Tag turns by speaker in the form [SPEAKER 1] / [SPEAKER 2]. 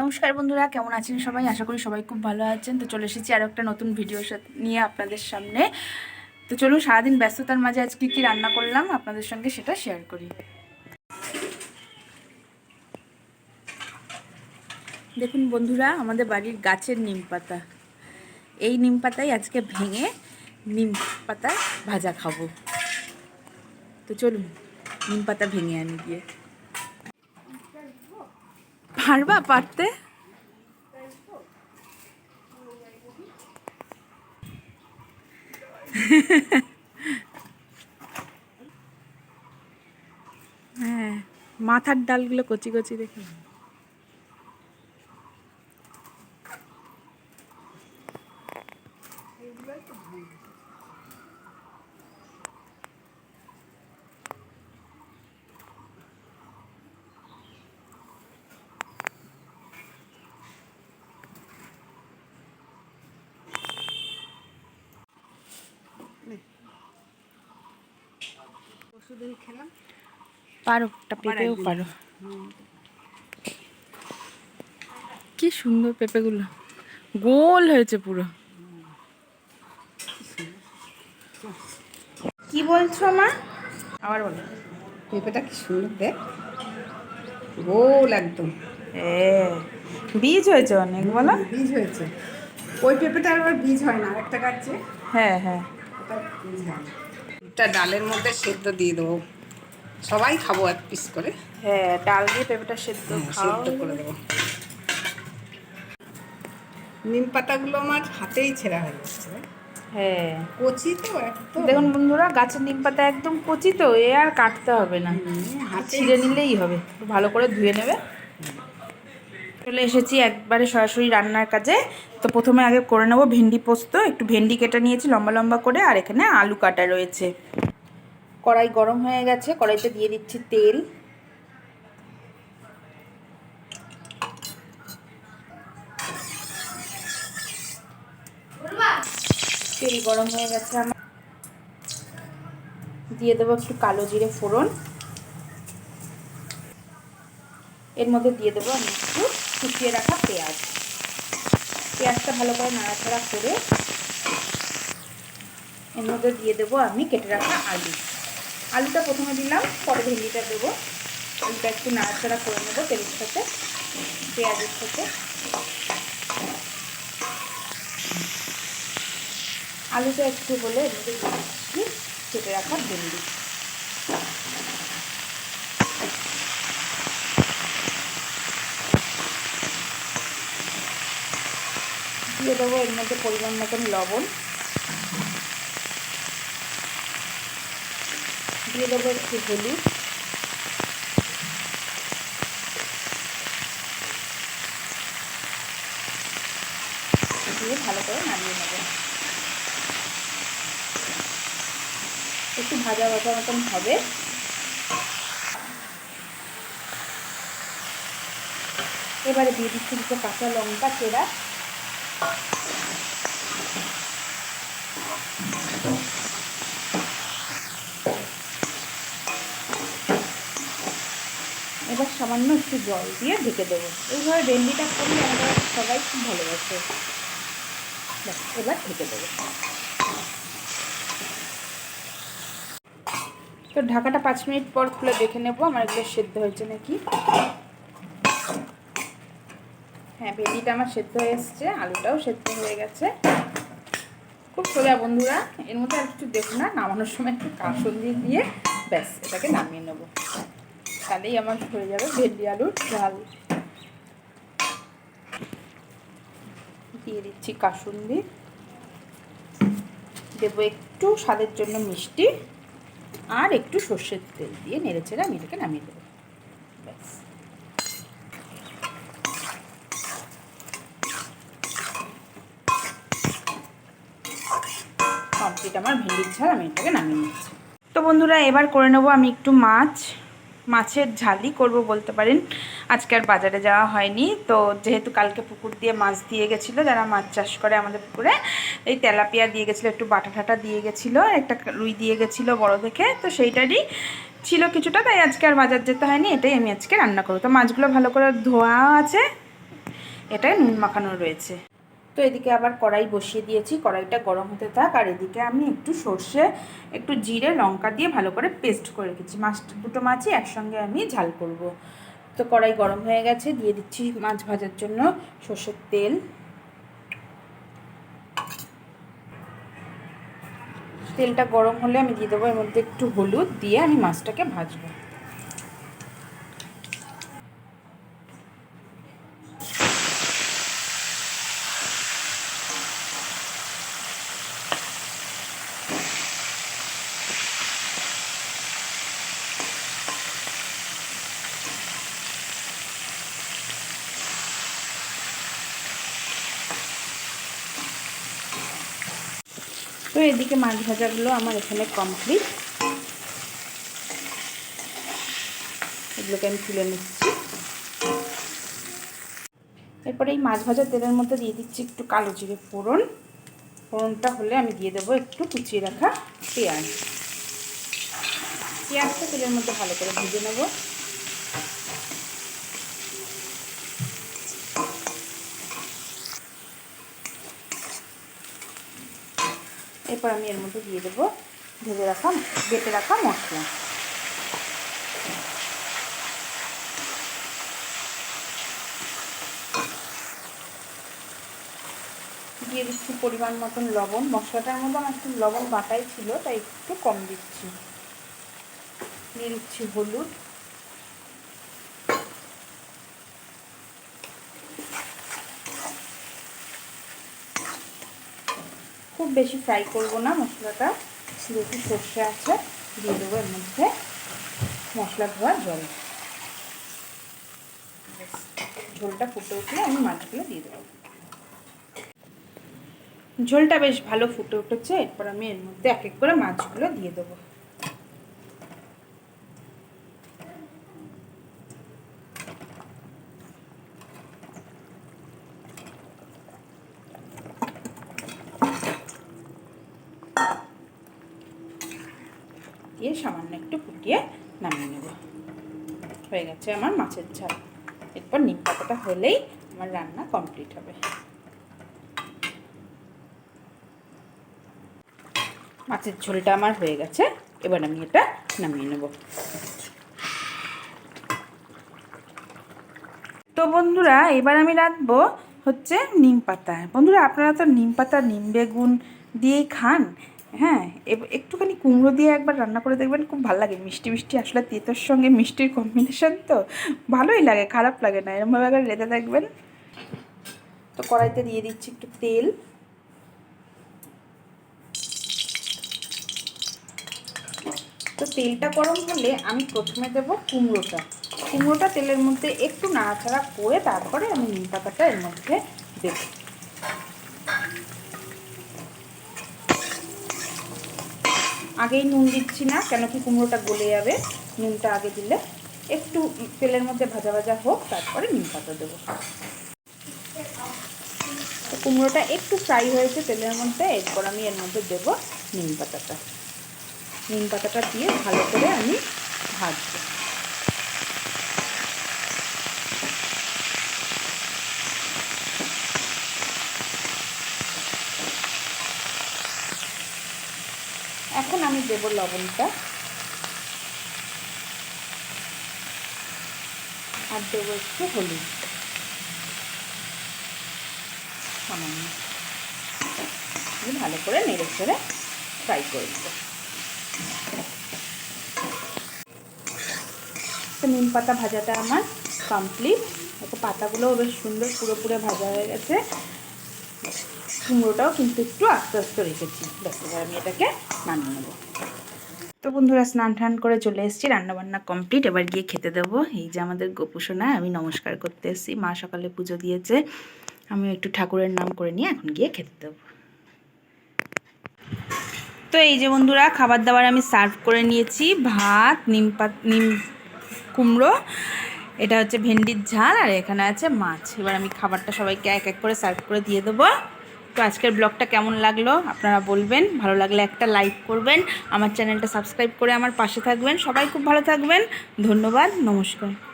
[SPEAKER 1] নমস্কার বন্ধুরা, কেমন আছেন সবাই? আশা করি সবাই খুব ভালো আছেন। তো চলে এসেছি আরও একটা নতুন ভিডিও নিয়ে আপনাদের সামনে। তো চলুন সারাদিন ব্যস্ততার মাঝে আজকে কী রান্না করলাম? আপনাদের সঙ্গে সেটা শেয়ার করি। দেখুন বন্ধুরা, আমাদের বাড়ির গাছের নিম পাতা। এই নিম পাতাই আজকে ভেঙে নিম পাতা ভাজা খাব। তো চলুন, নিম পাতা ভেঙে আনি গিয়ে। পারবা পারতে? হ্যাঁ মাথার ডালগুলো কচি কচি দেখে।
[SPEAKER 2] পরশুদিন খেলাম।
[SPEAKER 1] পারো একটা পেঁপেও পারো। কি সুন্দর পেঁপেগুলো। গোল হয়েছে পুরো। কি বলছো মা? আবার বলো।
[SPEAKER 2] পেঁপেটা কি সুন্দর দেখ। গোল একদম।
[SPEAKER 1] হ্যাঁ বীজ হয়েছে অনেক বলো।
[SPEAKER 2] বীজ হয়েছে। ওই পেঁপেটা আবার বীজ হয় না একটা গাছে
[SPEAKER 1] হ্যাঁ হ্যাঁ।
[SPEAKER 2] বীজ হয় এটা ডালের মধ্যে সেদ্ধ দিয়ে দেবো। সবাই খাব এক পিস করে।
[SPEAKER 1] হ্যাঁ ডাল দিয়ে পেঁপেটা সেদ্ধ
[SPEAKER 2] হ্যাঁ, সেদ্ধ করে দেবো। নিম পাতাগুলো আমার হাতেই ছেঁড়া হয়ে যাচ্ছে
[SPEAKER 1] হ্যাঁ।
[SPEAKER 2] কচি তো একদম।
[SPEAKER 1] দেখুন বন্ধুরা গাছের নিম পাতা একদম কচি তো এ আর কাটতে হবে না।
[SPEAKER 2] হাতে
[SPEAKER 1] ছিঁড়ে নিলেই হবে। ভালো করে ধুয়ে নেবে। চলে এসেছি একবারে সরাসরি রান্নার কাজে। তো প্রথমে আগে করে নেব ভেন্ডি পোস্ত, একটু ভেন্ডি কেটে নিয়েছি, লম্বা লম্বা করে, আর এখানে আলু কাটা রয়েছে। কড়াই গরম হয়ে গেছে, কড়াইতে দিয়ে দিচ্ছি তেল। তেল গরম হয়ে গেছে আমার। দিয়ে দেবো একটু কালো জিরে ফোড়ন। এর মধ্যে দিয়ে দেবো আমি একটু কুচিয়ে রাখা পেঁয়াজ। পেঁয়াজটা ভালো করে নাড়াচাড়া করে এর মধ্যে দিয়ে দেবো আমি কেটে রাখা আলু। আলুটা প্রথমে দিলাম, পরে ভেন্ডিটা দেবো। আলুটা একটু নাড়াচাড়া করে নেব তেলের সাথে, পেঁয়াজের সাথে। আলুটা একটু হলে এর মধ্যে কেটে রাখা ভেন্ডি। দিয়ে দেবো, এর মধ্যে পরিমাণ মতন লবণ। দিয়ে দেবো একটু হলুদ। দিয়ে ভালো করে নামিয়ে নেব। একটু ভাজা ভাজা মতন হবে। এবারে দিয়ে দিচ্ছি দুটো কাঁচা লঙ্কা, চেরা। এবার সামান্য একটু জল দিয়ে ঢেকে দেবো। এইভাবে ভেন্ডিটা করলে আমরা সবাই খুব ভালোবাসে এবার ঢেকে দেবো। তো ঢাকাটা পাঁচ মিনিট পর খুলে দেখে নেব আমার এগুলো সেদ্ধ হয়েছে নাকি। হ্যাঁ ভেন্ডিটা আমার সেদ্ধ হয়ে এসছে, আলুটাও সেদ্ধ হয়ে গেছে। খুব সোজা বন্ধুরা, এর মধ্যে আর কিছু দেখো না, নামানোর সময় একটু কাসন দিয়ে দিয়ে ব্যাস, এটাকে নামিয়ে নেব। তাহলেই আমার হয়ে যাবে ভেন্ডি আলুর ঝাল। দিয়ে দিচ্ছি কাসুন্দি। দেবো একটু স্বাদের জন্য মিষ্টি আর একটু সর্ষের তেল দিয়ে নেড়ে চেড়ে আমি এটাকে নামিয়ে দেবো। আমার ভেন্ডির ঝাল, আমি এটাকে নামিয়ে নিচ্ছি। তো বন্ধুরা, এবার করে নেব আমি একটু মাছ। মাছের ঝালই করব বলতে পারেন। আজকে আর বাজারে যাওয়া হয়নি। তো যেহেতু কালকে পুকুর দিয়ে মাছ দিয়ে গেছিল, যারা মাছ চাষ করে আমাদের পুকুরে, এই তেলাপিয়া দিয়ে গেছিল, একটু বাটা ঠাটা দিয়ে গেছিল, একটা রুই দিয়ে গেছিল বড় দেখে। তো সেইটারই ছিল কিছুটা, তাই আজকে আর বাজার যেতে হয়নি, এটাই আমি আজকে রান্না করব। তো মাছগুলো ভালো করে ধোয়া আছে এটায় নুন মাখানো রয়েছে। তো এদিকে আবার কড়াই বসিয়ে দিয়েছি, কড়াইটা গরম হতে থাক। আর এদিকে আমি একটু সর্ষে, একটু জিরে, লঙ্কা দিয়ে ভালো করে পেস্ট করে রেখেছি। মাছ, দুটো মাছই একসঙ্গে আমি ঝাল করব। তো কড়াই গরম হয়ে গেছে, দিয়ে দিচ্ছি মাছ ভাজার জন্য সর্ষের তেল। তেলটা গরম হলে আমি দিয়ে দেবো, এর মধ্যে একটু হলুদ দিয়ে আমি মাছটাকে ভাজবো। তো এদিকে মাছ ভাজাগুলো আমার এখানে কমপ্লিট এগুলোকে আমি তুলে নিচ্ছি। এরপরে এই মাছ ভাজা তেলের মধ্যে দিয়ে দিচ্ছি একটু কালো জিরে ফোড়ন। ফোড়নটা হলে আমি দিয়ে দেবো একটু কুচিয়ে রাখা পেঁয়াজ। পেঁয়াজটা তেলের মধ্যে ভালো করে ভেজে নেব। এরপর আমি এর মধ্যে দিয়ে দেবো ভেজে রাখা, বেটে রাখা মশলা। দিয়ে দিচ্ছি পরিমাণ মতন লবণ। মশলাটার মধ্যে আমার একটু লবণ বাটাই ছিল, তাই একটু কম দিচ্ছি। দিয়ে দিচ্ছি হলুদ। খুব বেশি ফ্রাই করব না, মশলাটা যেহেতু সর্ষে আছে, দিয়ে দেবো এর মধ্যে মশলা ধোয়া জল। ঝোলটা ফুটে উঠলে আমি মাছগুলো দিয়ে দেবো। ঝোলটা বেশ ভালো ফুটে উঠেছে, এরপর আমি এর মধ্যে এক এক করে মাছগুলো দিয়ে দেবো। দিয়ে সামান্য একটু ফুটিয়ে নামিয়ে নেব। হয়ে গেছে আমার মাছের ঝাল। এরপর নিম পাতাটা হলেই আমার রান্না কমপ্লিট হবে। মাছের ঝোলটা আমার হয়ে গেছে। এবার আমি এটা নামিয়ে নেব। তো বন্ধুরা, এবার আমি রাখব হচ্ছে নিম পাতা। বন্ধুরা, আপনারা তো নিম পাতা, নিম বেগুন দিয়েই খান। হ্যাঁ একটুখানি কুমড়ো দিয়ে একবার রান্না করে দেখবেন খুব ভালো লাগে। মিষ্টি মিষ্টি আসলে তেতোর সঙ্গে মিষ্টির কম্বিনেশন তো ভালোই লাগে, খারাপ লাগে না। এরমভাবে একবার রেঁধে দেখবেন। তো কড়াইতে দিয়ে দিচ্ছি একটু তেল। তো তেলটা গরম হলে আমি প্রথমে দেবো কুমড়োটা। কুমড়োটা তেলের মধ্যে একটু নাড়াচাড়া করে তারপরে আমি নিম পাতাটা এর মধ্যে দেবো। আগেই নুন দিচ্ছি না, কেন কি কুমড়োটা গলে যাবে, নুনটা আগে দিলে একটু তেলের মধ্যে ভাজা ভাজা হোক, তারপরে নিম পাতা দেবো। তো কুমড়োটা একটু ফ্রাই হয়েছে তেলের মধ্যে, এরপর আমি এর মধ্যে দেব নিম পাতাটা। নিম পাতাটা দিয়ে ভালো করে আমি ভাজবো এখন আমি দেব লবণটা। আর দেবো একটু হলুদ। সামান্য। ভালো করে নেড়ে ছেড়ে ফ্রাই করে দেবো নিম পাতা ভাজাটা আমার কমপ্লিট দেখো, পাতাগুলোও বেশ সুন্দর পুরোপুরে ভাজা হয়ে গেছে। কুমড়োটাও কিন্তু একটু আস্তে আস্তে রেখেছি। এবার আমি এটাকে নামিয়ে নেব। তো বন্ধুরা স্নান টান করে চলে এসেছি, রান্নাবান্না কমপ্লিট এবার গিয়ে খেতে দেবো। এই যে আমাদের গোপুসোনা, আমি নমস্কার করতে এসেছি। মা সকালে পুজো দিয়েছে আমি একটু ঠাকুরের নাম করে নিয়ে এখন গিয়ে খেতে দেবো। তো এই যে বন্ধুরা, খাবার দাবার আমি সার্ভ করে নিয়েছি। ভাত, নিম পাত, নিম কুমড়ো, এটা হচ্ছে ভেন্ডির ঝাল, আর এখানে আছে মাছ। এবার আমি খাবারটা সবাইকে এক এক করে সার্ভ করে দিয়ে দেবো। তো আজকের ব্লগটা কেমন লাগল আপনারা বলবেন। ভালো লাগলে একটা লাইক করবেন। আমার চ্যানেলটা সাবস্ক্রাইব করে আমার পাশে থাকবেন। সবাই খুব ভালো থাকবেন। ধন্যবাদ। নমস্কার।